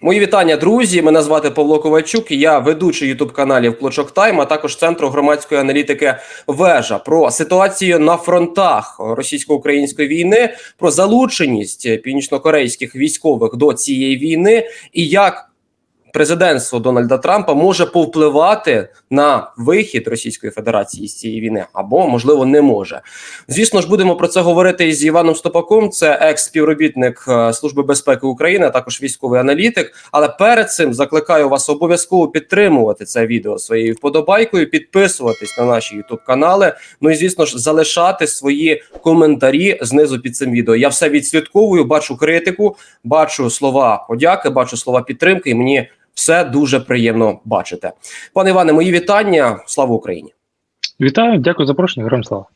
Мої вітання, друзі. Мене звати Павло Ковальчук. Я ведучий ютуб каналів Клочок Тайм, а також центру громадської аналітики Вежа про ситуацію на фронтах російсько-української війни, про залученість північнокорейських військових до цієї війни і як президентство Дональда Трампа може повпливати на вихід Російської Федерації з цієї війни, або можливо не може. Звісно ж, будемо про це говорити із Іваном Стопаком. Це екс-співробітник е, Служби безпеки України, а також військовий аналітик. Але перед цим закликаю вас обов'язково підтримувати це відео своєю вподобайкою, підписуватись на наші ютуб канали. Ну і звісно ж, залишати свої коментарі знизу під цим відео. Я все відслідковую, бачу критику, бачу слова подяки, бачу слова підтримки. І мені все дуже приємно бачити. Пане Іване, мої вітання. Слава Україні! Вітаю, дякую за запрошення. Героям слава.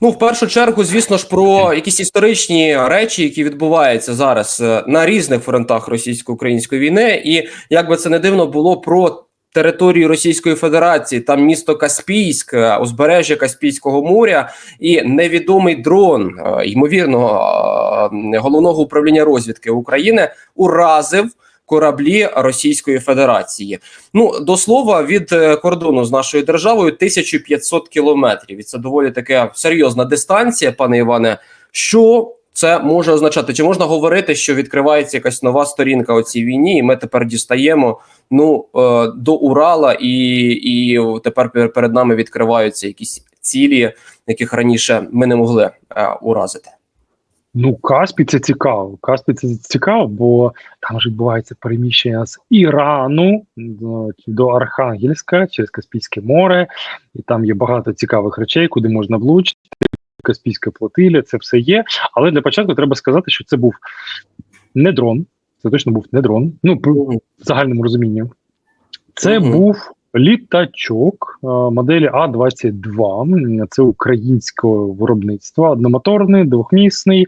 Ну, в першу чергу, звісно ж, про якісь історичні речі, які відбуваються зараз е, на різних фронтах російсько-української війни, і як би це не дивно було про територію Російської Федерації, там місто Каспійськ, е, узбережжя Каспійського моря, і невідомий дрон е, ймовірного е, головного управління розвідки України уразив. Кораблі Російської Федерації, ну до слова, від е, кордону з нашою державою 1500 кілометрів. І це доволі таке серйозна дистанція, пане Іване. Що це може означати? Чи можна говорити, що відкривається якась нова сторінка у цій війні, і ми тепер дістаємо ну е, до Урала, і, і тепер пер- перед нами відкриваються якісь цілі, яких раніше ми не могли е, уразити? Ну, Каспій це цікаво. Каспій це цікаво, бо там ж відбувається переміщення з Ірану до- Архангельська через Каспійське море, і там є багато цікавих речей, куди можна влучити. Каспійська флотилія, це все є. Але для початку треба сказати, що це був не дрон. Це точно був не дрон. Ну, в загальному розумінні. Це Мгм. був літачок е, моделі А-22. Це українського виробництва, одномоторний, двохмісний.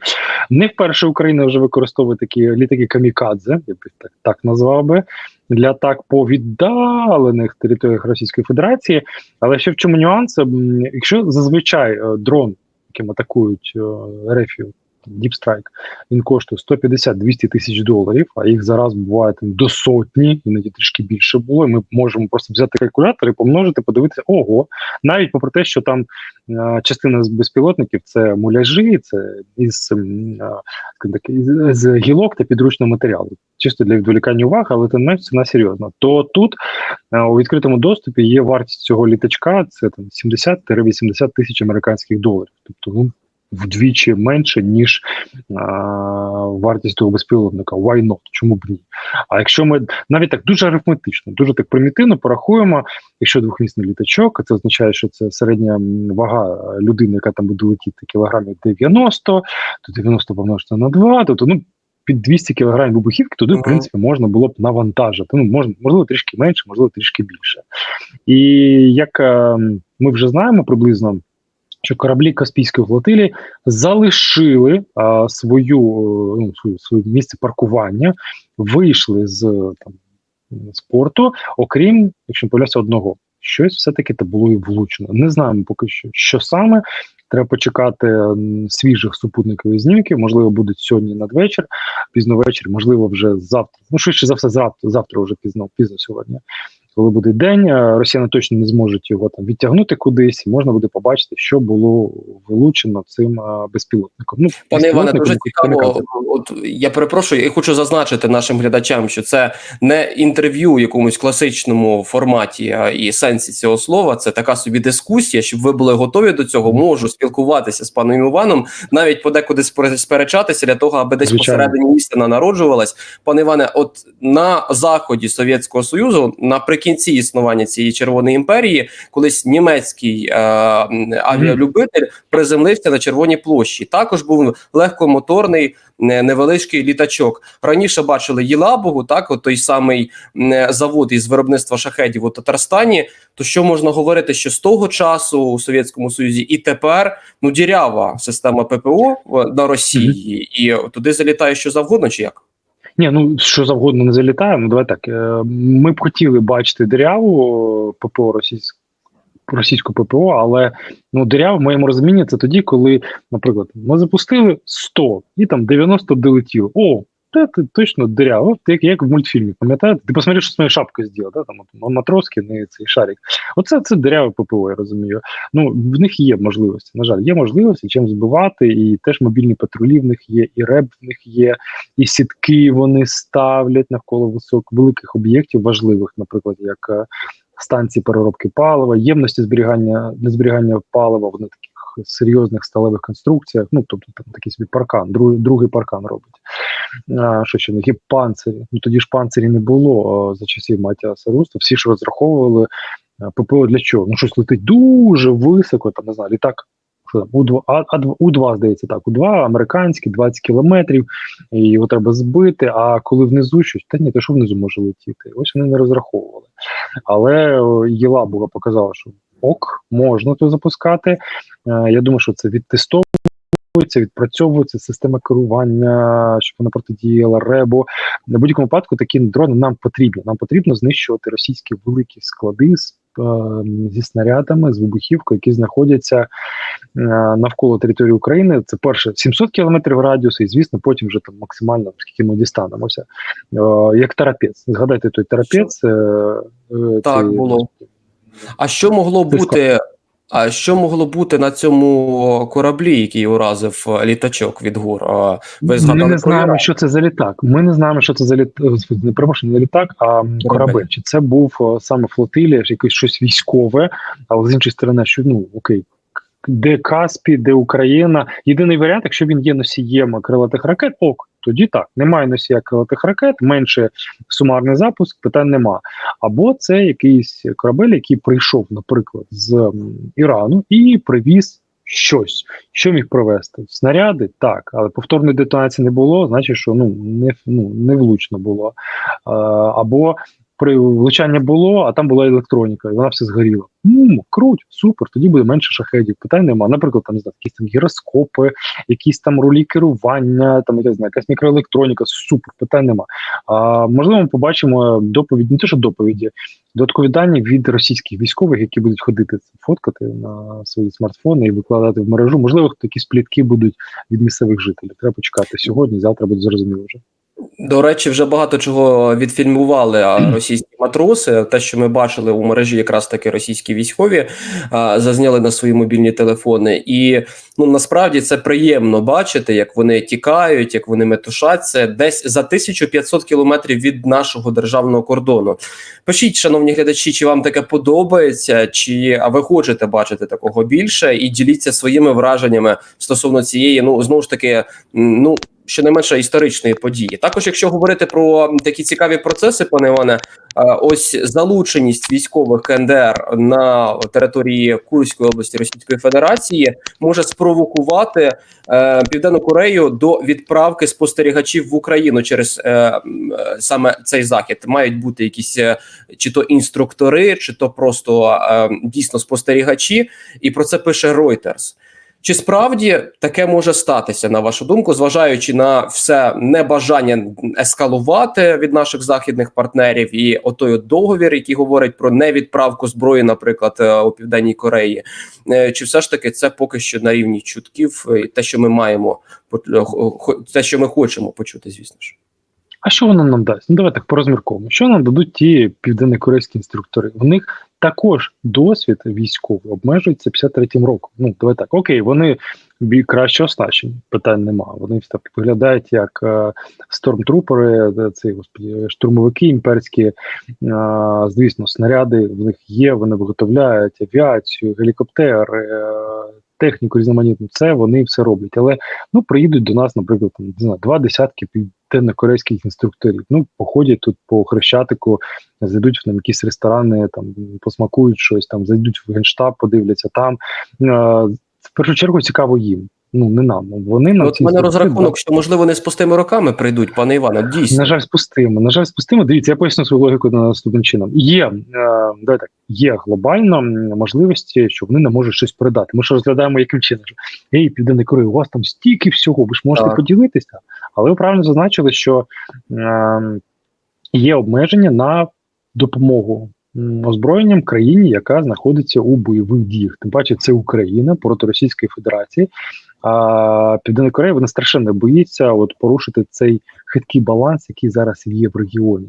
Не вперше Україна вже використовує такі літаки камікадзе, я б так, так назвав би, для атак по віддалених територіях Російської Федерації. Але ще в чому нюанс? Якщо зазвичай е, дрон, яким атакують е, Рефію, Deep Strike, він коштує 150-200 тисяч доларів, а їх зараз буває там до сотні, іноді трішки більше було. І ми можемо просто взяти калькулятор і помножити, подивитися, ого, навіть попри те, що там е, частина з безпілотників це муляжі, це із, е, так, із- з гілок та підручного матеріалу. Чисто для відволікання уваги, але тим менш ціна серйозна. То тут е, у відкритому доступі є вартість цього літачка, це там 70-80 тисяч американських доларів. Тобто, ну вдвічі менше, ніж а, вартість того безпілотника. Why not? Чому б ні? А якщо ми навіть так дуже арифметично, дуже так примітивно порахуємо, якщо двохмісний літачок, це означає, що це середня вага людини, яка там буде летіти кілограмів 90, то 90 помножити на 2, тобто ну. Під 200 кілограмів вибухівки туди, в принципі, можна було б навантажити. Ну, можна, можливо, трішки менше, можливо, трішки більше. І як е, ми вже знаємо приблизно, що кораблі Каспійської флотилії залишили а, свою, е, ну, свою, своє місце паркування, вийшли з там, з порту, окрім, якщо не помиляюся, одного. Щось все-таки то було і влучено. Не знаємо поки що, що саме. Треба почекати свіжих супутникових знімків. Можливо, будуть сьогодні надвечір, пізно ввечері, можливо, вже завтра. Ну, швидше за все, завтра, завтра вже пізно, пізно сьогодні. Коли буде день, росіяни точно не зможуть його там відтягнути кудись, і можна буде побачити, що було вилучено цим безпілотником. Ну, Пане Іване, дуже цікаво. От я перепрошую, і хочу зазначити нашим глядачам, що це не інтерв'ю в якомусь класичному форматі а, і сенсі цього слова. Це така собі дискусія, щоб ви були готові до цього. Можу спілкуватися з паном Іваном, навіть подекуди сперечатися для того, аби десь Звичайно. посередині істина народжувалась. Пане Іване, от на заході Совєтського Союзу, наприкінці існування цієї червоної імперії, колись німецький е, авіалюбитель приземлився на червоній площі. Також був легкомоторний невеличкий літачок. Раніше бачили Єлабугу, так, от той самий завод із виробництва шахедів у Татарстані. То що можна говорити, що з того часу у Совєтському Союзі і тепер ну дірява система ППО на Росії, і туди залітає що завгодно, чи як? Ні, ну що завгодно не залітає. Ну давай так. е, Ми б хотіли бачити диряву е, ППО російську. Російську ППО, але ну диряв в моєму розумінні це тоді, коли, наприклад, ми запустили 100 і там 90 долетіло. О, Та ти точно диряво, як, як в мультфільмі, пам'ятаєте? Ти посмотри, що з моєю шапкою зробив, да? там от, матроски, не цей шарик. Оце це диряве ППО, я розумію. Ну, в них є можливості. На жаль, є можливості чим збивати, і теж мобільні патрулі в них є, і реб в них є, і сітки вони ставлять навколо висок великих об'єктів, важливих, наприклад, як е, станції переробки палива, ємності зберігання для зберігання палива в таких серйозних сталевих конструкціях. Ну тобто там такий собі паркан, другий, другий паркан робить. Що ще є панцирі? Ну тоді ж панцирі не було за часів Матіаса Сарусту. Всі ж розраховували ППО для чого? Ну щось летить дуже високо, там не знаю, літак. що там, У2, а, а, У2, здається, так, У2 американський, 20 кілометрів, і його треба збити. А коли внизу щось, та ні, то що внизу може летіти? Ось вони не розраховували. Але о, Єла була показала, що ок, можна то запускати. Е, Я думаю, що це відтестовується, відпрацьовується система керування, щоб вона протидіяла ребу. На будь-якому випадку такі дрони нам потрібні. Нам потрібно знищувати російські великі склади з. е, Зі снарядами з вибухівкою, які знаходяться е, навколо території України, це перше 700 кілометрів радіусу, і звісно, потім вже там максимально скільки ми дістанемося. Як терапець. Згадайте той терапець. Так, цей- було. А що могло бути? А що могло бути на цьому кораблі, який уразив е, літачок від гор? Ви Ми не знаємо, що це за літак. Ми не знаємо, що це за літак. Не перепрошую, не літак, а корабель. Чи це був саме флотилія, якесь щось військове, але з іншої сторони, що ну окей. Де Каспі, де Україна. Єдиний варіант, якщо він є носієм крилатих ракет, ок, тоді так. Немає носія крилатих ракет, менше сумарний запуск, питань нема. Або це якийсь корабель, який прийшов, наприклад, з Ірану і привіз щось, що міг провести. Снаряди так, але повторної детонації не було, значить, що ну не ну не влучно було. А, або при влучання було, а там була електроніка, і вона все згоріла. Ну, круть, супер, тоді буде менше шахедів. Питань нема. Наприклад, там не знаю, якісь там гіроскопи, якісь там рулі керування, там я знаю, якась мікроелектроніка, супер, питань нема. А можливо, ми побачимо доповідь, не те, що доповіді, додаткові дані від російських військових, які будуть ходити фоткати на свої смартфони і викладати в мережу. Можливо, такі сплітки будуть від місцевих жителів. Треба почекати сьогодні, завтра буде зрозуміло вже. До речі, вже багато чого відфільмували російські матроси. Те, що ми бачили у мережі, якраз таки російські військові а, зазняли на свої мобільні телефони. І ну насправді це приємно бачити, як вони тікають, як вони метушаться десь за 1500 кілометрів від нашого державного кордону. Пишіть, шановні глядачі, чи вам таке подобається, чи а ви хочете бачити такого більше, і діліться своїми враженнями стосовно цієї, ну знову ж таки, ну щонайменше історичної події. Також, якщо говорити про такі цікаві процеси, пане Іване, ось залученість військових КНДР на території Курської області Російської Федерації може спровокувати е, Південну Корею до відправки спостерігачів в Україну через е, е, саме цей захід. Мають бути якісь чи то інструктори, чи то просто дійсно спостерігачі, і про це пише Reuters. Чи справді таке може статися, на вашу думку, зважаючи на все небажання ескалувати від наших західних партнерів і отой от договір, який говорить про невідправку зброї, наприклад, е, у південній Кореї, Е, чи все ж таки це поки що на рівні чутків, е, те, що ми маємо те, що ми хочемо почути, звісно ж. А що воно нам дасть? Ну давай так порозмірковуємо. Що нам дадуть ті південнокорейські інструктори? В них також досвід військовий обмежується 53-м роком. Ну давай так, окей, вони краще оснащені, питань нема. Вони так виглядають як е, стормтрупери, е, ці господі, штурмовики імперські. Е, звісно, снаряди в них є. Вони виготовляють авіацію, гелікоптери. Е, Техніку різноманітну, це вони все роблять. Але ну приїдуть до нас, наприклад, там, не знаю, два десятки південно-корейських інструкторів. Ну, походять тут по хрещатику, зайдуть в там, якісь ресторани, там посмакують щось, там зайдуть в генштаб, подивляться там. Е, в першу чергу цікаво їм. Ну не нам. Вони нам От мене розрахунок, що можливо не з пустими роками прийдуть, пане Іване. Дійсно, на жаль, спустимо. На жаль, спустимо. Дивіться, я поясню свою логіку наступним чином. Є е, давай так, є глобально можливості, що вони не можуть щось передати. Ми ж розглядаємо яким чином. Ей, південний Корея, у вас там стільки всього, ви ж можете Так. поділитися. Але ви правильно зазначили, що е, є обмеження на допомогу. Озброєнням країні, яка знаходиться у бойових діях, тим паче це Україна проти Російської Федерації. А Південна Корея вона страшенно боїться от порушити цей хиткий баланс, який зараз є в регіоні.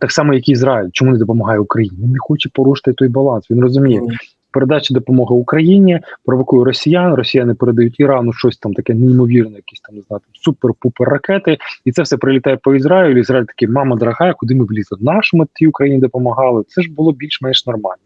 Так само, як і Ізраїль, чому не допомагає Україні? Він не хоче порушити той баланс. Він розуміє, передача допомоги Україні провокує росіян. Росіяни передають Ірану щось там таке неймовірне, якісь там не знаю, супер-пупер ракети, і це все прилітає по Ізраїлю. Ізраїль такий, мама дорога, куди ми влізли? Нашому тій Україні допомагали. Це ж було більш-менш нормально.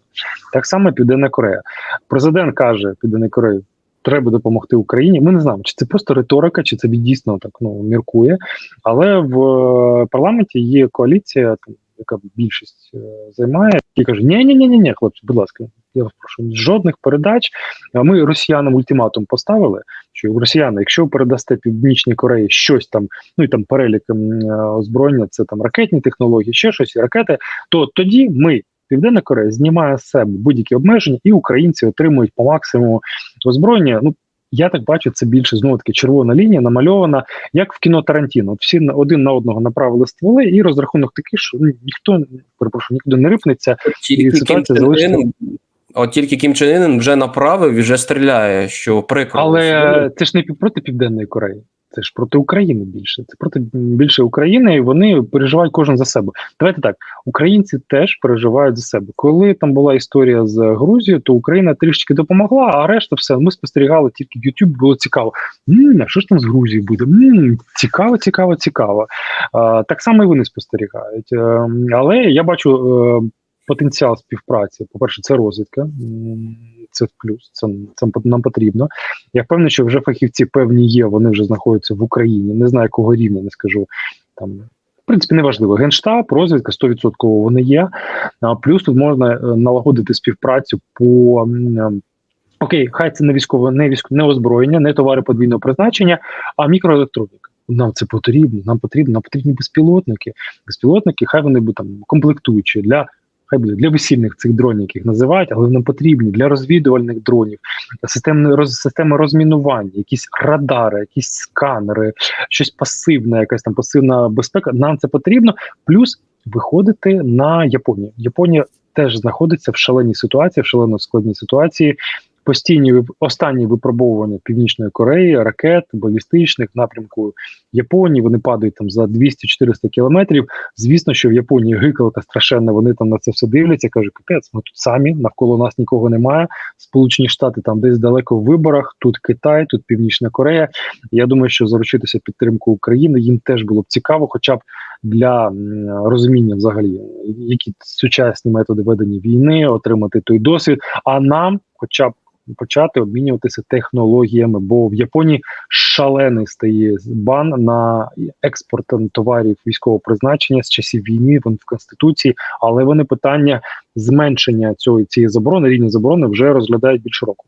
Так само Південна Корея. Президент каже Південної Кореї. Треба допомогти Україні. Ми не знаємо, чи це просто риторика, чи це дійсно так ну міркує. Але в е, парламенті є коаліція, там яка більшість е, займає, і каже: ні ні ні ні ні хлопці, будь ласка, я вас прошу, жодних передач. Ми росіянам ультиматум поставили, що росіяни, якщо передасте Північній Кореї щось там, ну і там перелік е, озброєння, це там ракетні технології, ще щось, і ракети, то тоді ми. Південна Корея знімає з себе будь-які обмеження, і українці отримують по максимуму озброєння. Ну я так бачу, це більше знову таки червона лінія намальована, як в кіно Тарантіно. От всі один на одного направили стволи, і розрахунок такий, що ну, ніхто перепрошую, нікуди не рипнеться. І ситуація залишиться. От тільки Кім Чен Ын вже направив і вже стріляє, що прикро. Але це ж не проти Південної Кореї. Це ж проти України більше. Це проти більше України, і вони переживають кожен за себе. Давайте так, українці теж переживають за себе. Коли там була історія з Грузією, то Україна трішки допомогла, а решта все ми спостерігали тільки в YouTube, було цікаво. М, а що ж там з Грузією буде? М, цікаво, цікаво, цікаво. А, так само і вони спостерігають. Е, але я бачу е, потенціал співпраці. По-перше, це розвідка. Це плюс, це, це нам потрібно. Я впевнений, що вже фахівці певні є, вони вже знаходяться в Україні. Не знаю, якого рівня, не скажу там. В принципі, неважливо. Генштаб, розвідка 100% вони є. А плюс тут можна е, налагодити співпрацю по окей, хай це не військове, не військове, не озброєння, не товари подвійного призначення, а мікроелектроніка. Нам це потрібно. Нам потрібно, нам потрібні безпілотники. Безпілотники, хай вони будуть там комплектуючі для. Хай буде для весільних цих дронів, яких називають, але вони потрібні для розвідувальних дронів, системи роз, системи розмінування, якісь радари, якісь сканери, щось пасивне, якась там пасивна безпека. Нам це потрібно. Плюс виходити на Японію. Японія теж знаходиться в шаленій ситуації, в шалено складній ситуації. Постійні останні випробовування Північної Кореї, ракет, балістичних напрямку Японії. Вони падають там за 200-400 кілометрів. Звісно, що в Японії гикалка страшенна. Вони там на це все дивляться. кажуть, капець, ми тут самі навколо нас нікого немає. Сполучені Штати там десь далеко в виборах. Тут Китай, тут Північна Корея. Я думаю, що заручитися підтримку України їм теж було б цікаво, хоча б для розуміння, взагалі, які сучасні методи ведення війни, отримати той досвід. А нам, хоча б. Почати обмінюватися технологіями, бо в Японії шалений стає бан на експорт товарів військового призначення з часів війни. Він в конституції, але вони питання зменшення цього цієї заборони, рівня заборони вже розглядають більш широко.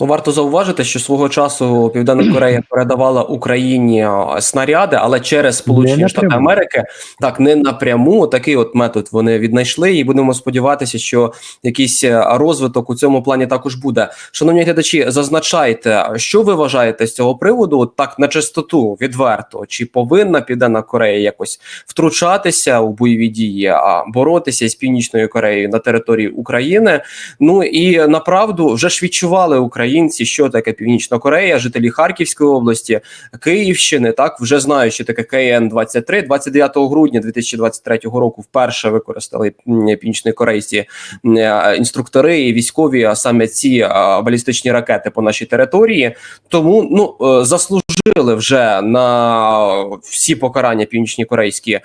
Ну, варто зауважити, що свого часу Південна Корея передавала Україні снаряди, але через Сполучені Штати. Америки так не напряму. Такий от метод вони віднайшли, і будемо сподіватися, що якийсь е, розвиток у цьому плані також буде. Шановні глядачі, зазначайте, що ви вважаєте з цього приводу? От так на чистоту відверто, чи повинна Південна Корея якось втручатися у бойові дії, а боротися з Північною Кореєю на території України? Ну і направду вже ж відчували українці, що таке Північна Корея, жителі Харківської області, Київщини. Так вже знають, що таке КН 23 29 грудня 2023 року. Вперше використали м, північнокорейські е, інструктори і військові, а саме ці е, балістичні ракети по нашій території. Тому ну е, заслужили вже на всі покарання північні корейські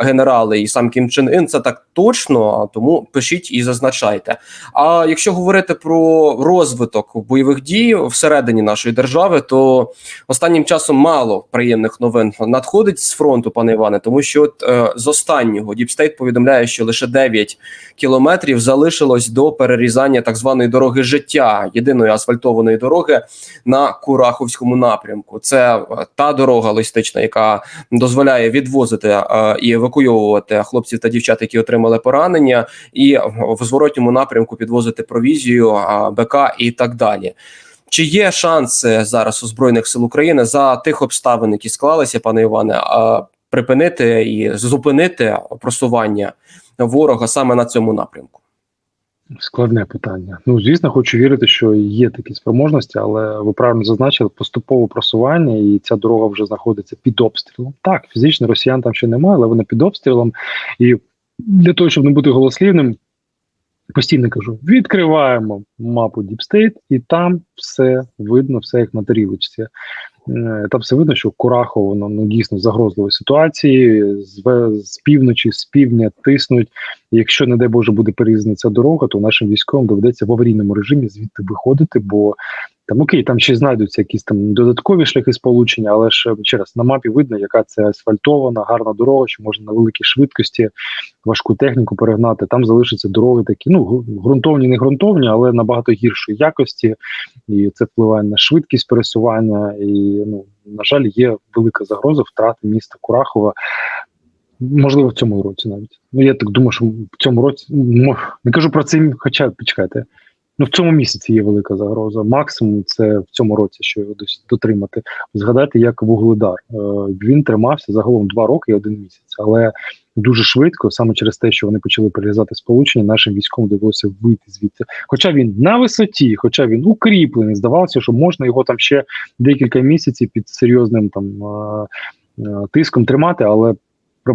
генерали і сам Кім Чен Ін. Це так точно. Тому пишіть і зазначайте. А якщо говорити про розвиток бойових дій всередині нашої держави, то останнім часом мало приємних новин надходить з фронту, пане Іване, тому що от, е, з останнього Діпстейт повідомляє, що лише 9 кілометрів залишилось до перерізання так званої дороги життя, єдиної асфальтованої дороги на Кураховському напрямку. Це е, та дорога логістична, яка дозволяє відвозити е, і евакуйовувати хлопців та дівчат, які отримали поранення, і в зворотньому напрямку підвозити провізію, а, І так далі. Чи є шанси зараз у збройних сил України за тих обставин, які склалися, пане Іване, припинити і зупинити просування ворога саме на цьому напрямку? Складне питання. Ну, звісно, хочу вірити, що є такі спроможності, але ви правильно зазначили поступове просування, і ця дорога вже знаходиться під обстрілом. Так, фізично росіян там ще немає, але вони під обстрілом. І для того, щоб не бути голослівним, постійно кажу: відкриваємо мапу Deep State, і там все видно, все як на тарілочці. Е, Там все видно, що Курахово воно ну, дійсно загрозливої ситуації. З, з півночі, з півдня тиснуть. Якщо, не дай Боже, буде перерізана ця дорога, то нашим військовим доведеться в аварійному режимі звідти виходити, бо там окей, там ще знайдуться якісь там додаткові шляхи сполучення, але ж е, ще раз на мапі видно, яка це асфальтована, гарна дорога, що можна на великій швидкості важку техніку перегнати. Там залишаться дороги такі, ну ґрунтовні, не ґрунтовні, але набагато гіршої якості, і це впливає на швидкість пересування. І ну на жаль, є велика загроза втрати міста Курахова. Можливо, в цьому році навіть. Ну я так думаю, що в цьому році не кажу про це, хоча почекайте. Ну, в цьому місяці є велика загроза. Максимум це в цьому році, що його десь дотримати. Згадайте, як вугледар. Е, Він тримався загалом два роки і один місяць, але дуже швидко, саме через те, що вони почали перерізати сполучення, нашим військовим довелося вийти звідти. Хоча він на висоті, хоча він укріплений, здавалося, що можна його там ще декілька місяців під серйозним там е, е, тиском тримати, але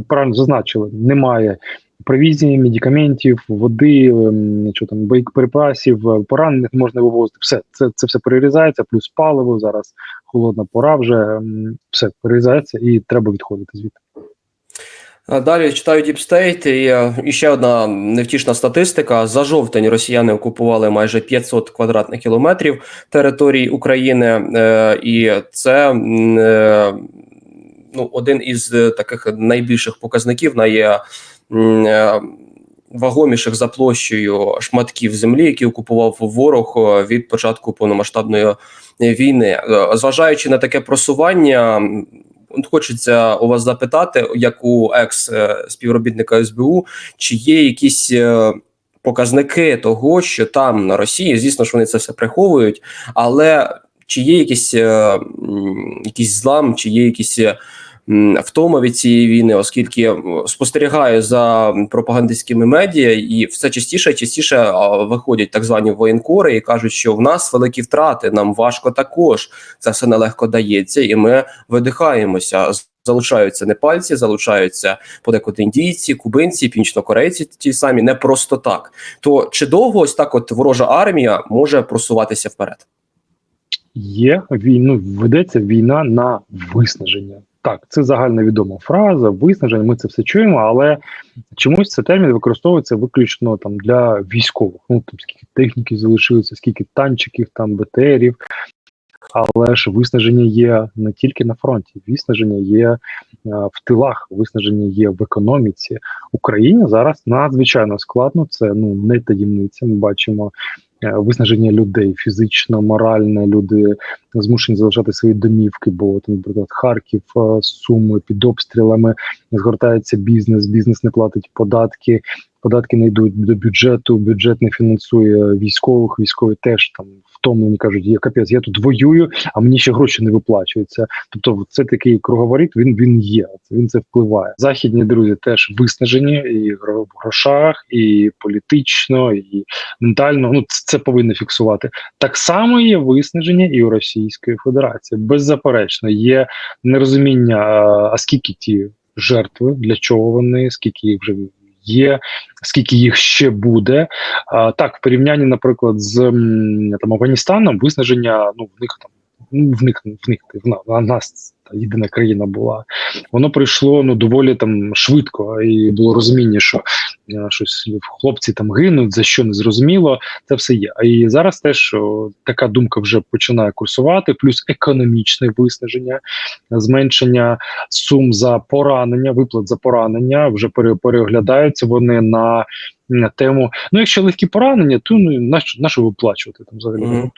правильно зазначили, немає провізії, медикаментів, води, ем, що там боєприпасів, е, поранених можна вивозити. Все це, це все перерізається, плюс паливо. Зараз холодна пора вже ем, все перерізається і треба відходити звідти. Далі читаю Deep State, і, е, і ще одна невтішна статистика. За жовтень росіяни окупували майже 500 квадратних кілометрів території України, е, і це ну, один із е, таких найбільших показників на вагоміших за площею шматків землі, які окупував ворог е, від початку повномасштабної війни. Е, Зважаючи на таке просування, хочеться у вас запитати, як у екс е, співробітника СБУ, чи є якісь е, показники того, що там на Росії, звісно ж, вони це все приховують, але чи є якийсь, е, якийсь злам, чи є якісь. Втома від цієї війни, оскільки спостерігаю за пропагандистськими медіа, і все частіше частіше виходять так звані воєнкори і кажуть, що в нас великі втрати, нам важко також. Це все нелегко дається, і ми видихаємося. Залучаються непальці, залучаються подекуди індійці, кубинці, північнокорейці ті самі не просто так. То чи довго ось так, от ворожа армія може просуватися вперед? Є війну, ведеться війна на виснаження. Так, це загальновідома фраза, виснаження. Ми це все чуємо, але чомусь цей термін використовується виключно там для військових. Ну там скільки техніки залишилося, скільки танчиків, там БТРів. Але ж виснаження є не тільки на фронті, виснаження є е, в тилах, виснаження є в економіці. Україні зараз надзвичайно складно. Це ну не таємниця. Ми бачимо виснаження людей фізично, морально. Люди змушені залишати свої домівки, бо там, наприклад, Харків, е, Суми під обстрілами згортається бізнес, бізнес не платить податки. Податки не йдуть до бюджету, бюджет не фінансує військових. Військові теж там втомлені кажуть, я капець, я тут воюю, а мені ще гроші не виплачуються. Тобто, це такий круговоріт. Він він є. Він це впливає. Західні друзі теж виснажені і в гро- в грошах, і політично, і ментально. Ну це повинно фіксувати. Так само є виснаження і у Російської Федерації. Беззаперечно, є нерозуміння, а скільки ті жертви, для чого вони, скільки їх вже є, скільки їх ще буде. А, так, в порівнянні, наприклад, з там Афганістаном, виснаження, ну в них там. Ну, в них в них в на- нас єдина країна була. Воно прийшло ну доволі там швидко, і було розуміння, що е, щось хлопці там гинуть, за що не зрозуміло. Це все є. А і зараз теж що така думка вже починає курсувати, плюс економічне виснаження, зменшення сум за поранення, виплат за поранення вже пере- переглядаються вони на, на тему. Ну, якщо легкі поранення, то ну на що, на що виплачувати там взагалі? Ну,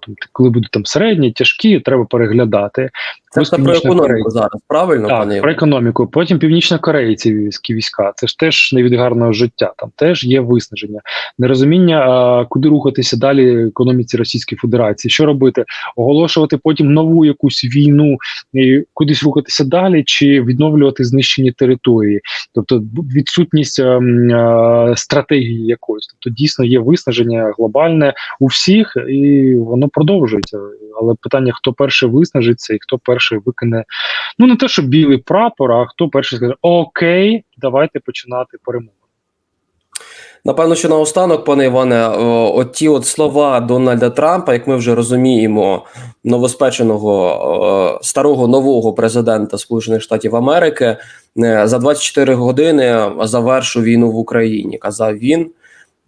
там, коли будуть там середні, тяжкі, треба переглядати. Це Про економіку Корея. зараз, правильно, Так, пане про економіку. Потім північно-корейці війська. Це ж теж не від гарного життя. Там теж є виснаження, нерозуміння, а, куди рухатися далі економіці Російської Федерації. Що робити? Оголошувати потім нову якусь війну, і кудись рухатися далі, чи відновлювати знищені території. Тобто відсутність ем, е, стратегії якоїсь. Тобто дійсно є виснаження глобальне у всіх, і воно продовжується. Але питання, хто перший виснажиться і хто перший викине, ну не те, що білий прапор, а хто перший скаже: Окей, давайте починати перемогу. Напевно, що наостанок, пане Іване, о, от ті от слова Дональда Трампа, як ми вже розуміємо, новоспеченого старого нового президента Сполучених Штатів Америки е, за 24 години завершу війну в Україні. Казав він.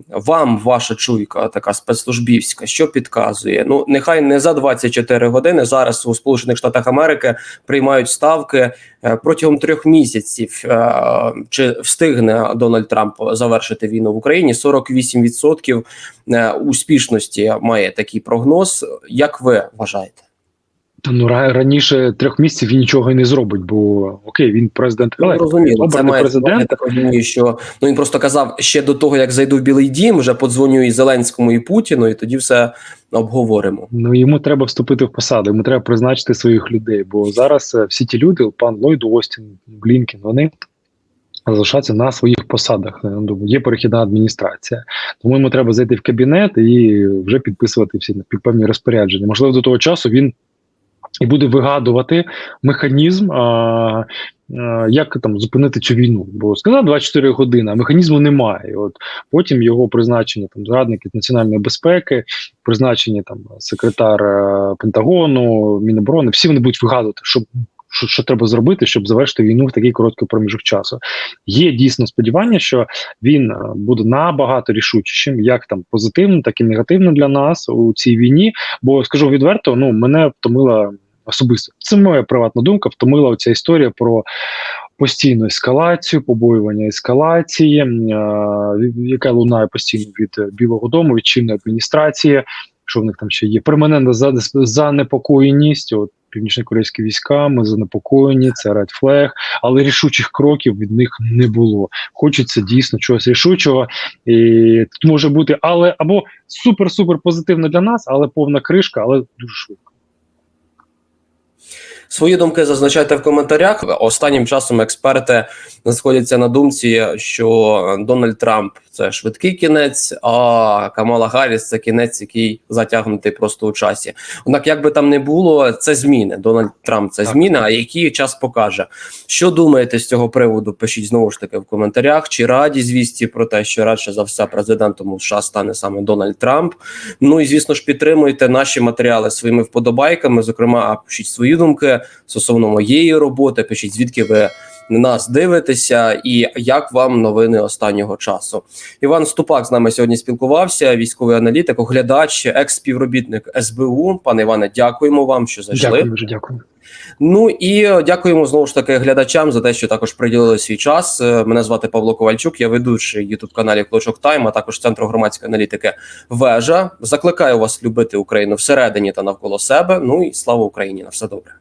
Вам ваша чуйка, така спецслужбівська, що підказує? Ну нехай не за 24 години. Зараз у Сполучених Штатах Америки приймають ставки е, протягом трьох місяців. Е, Чи встигне Дональд Трамп завершити війну в Україні? 48% е, успішності має такий прогноз. Як ви вважаєте? Та ну ра- раніше трьох місяців він нічого і не зробить, бо окей, він президент Ну, розуміло, це має президент. я так розумію, що ну він просто казав ще до того, як зайду в Білий Дім, вже подзвоню і Зеленському, і Путіну, і тоді все обговоримо. Ну йому треба вступити в посаду, йому треба призначити своїх людей. Бо зараз е, всі ті люди, пан Ллойд Остін, Блінкен, вони залишаються на своїх посадах. Думаю, є перехідна адміністрація. Тому йому треба зайти в кабінет і вже підписувати всі певні розпорядження. Можливо, до того часу він і буде вигадувати механізм. А, як там зупинити цю війну? Бо сказав 24 години, а механізму немає. І От потім його призначення там зрадники з національної безпеки, призначення там секретар е, Пентагону, Міноборони, всі вони будуть вигадувати, що, що, що треба зробити, щоб завершити війну в такий короткий проміжок часу. Є дійсно сподівання, що він е, буде набагато рішучішим, як там позитивно, так і негативно для нас у цій війні. Бо скажу відверто, ну мене втомила особисто. Це моя приватна думка. Втомила оця історія про. Постійну ескалацію, побоювання ескалації, яка лунає постійно від е, Білого Дому, від чинної адміністрації. Що в них там ще є? Перманентна за- занепокоєність. От північно-корейські війська, ми занепокоєні, це Red Flag, але рішучих кроків від них не було. Хочеться дійсно чогось рішучого. І тут може бути, але або супер-супер позитивно для нас, але повна кришка, але дуже швидко. Свої думки зазначайте в коментарях. Останнім часом експерти сходяться на думці, що Дональд Трамп це швидкий кінець, а Камала Гарріс це кінець, який затягнутий просто у часі. Однак, як би там не було, це зміни. Дональд Трамп це Так. зміни. А який час покаже? Що думаєте з цього приводу? Пишіть знову ж таки в коментарях. Чи раді звісті про те, що радше за все президентом у США стане саме Дональд Трамп? Ну і звісно ж підтримуйте наші матеріали своїми вподобайками. Зокрема, пишіть свої думки стосовно моєї роботи. Пишіть звідки ви нас дивитеся, і як вам новини останнього часу. Іван Ступак з нами сьогодні спілкувався. Військовий аналітик, оглядач, екс-співробітник СБУ. Пане Іване, дякуємо вам, що зайшли. Дякую, дуже дякую. Ну і дякуємо знову ж таки глядачам за те, що також приділили свій час. Е, Мене звати Павло Ковальчук. Я ведучий ютуб каналі Клочок Тайм, а також центру громадської аналітики Вежа. Закликаю вас любити Україну всередині та навколо себе. Ну і слава Україні! На все добре.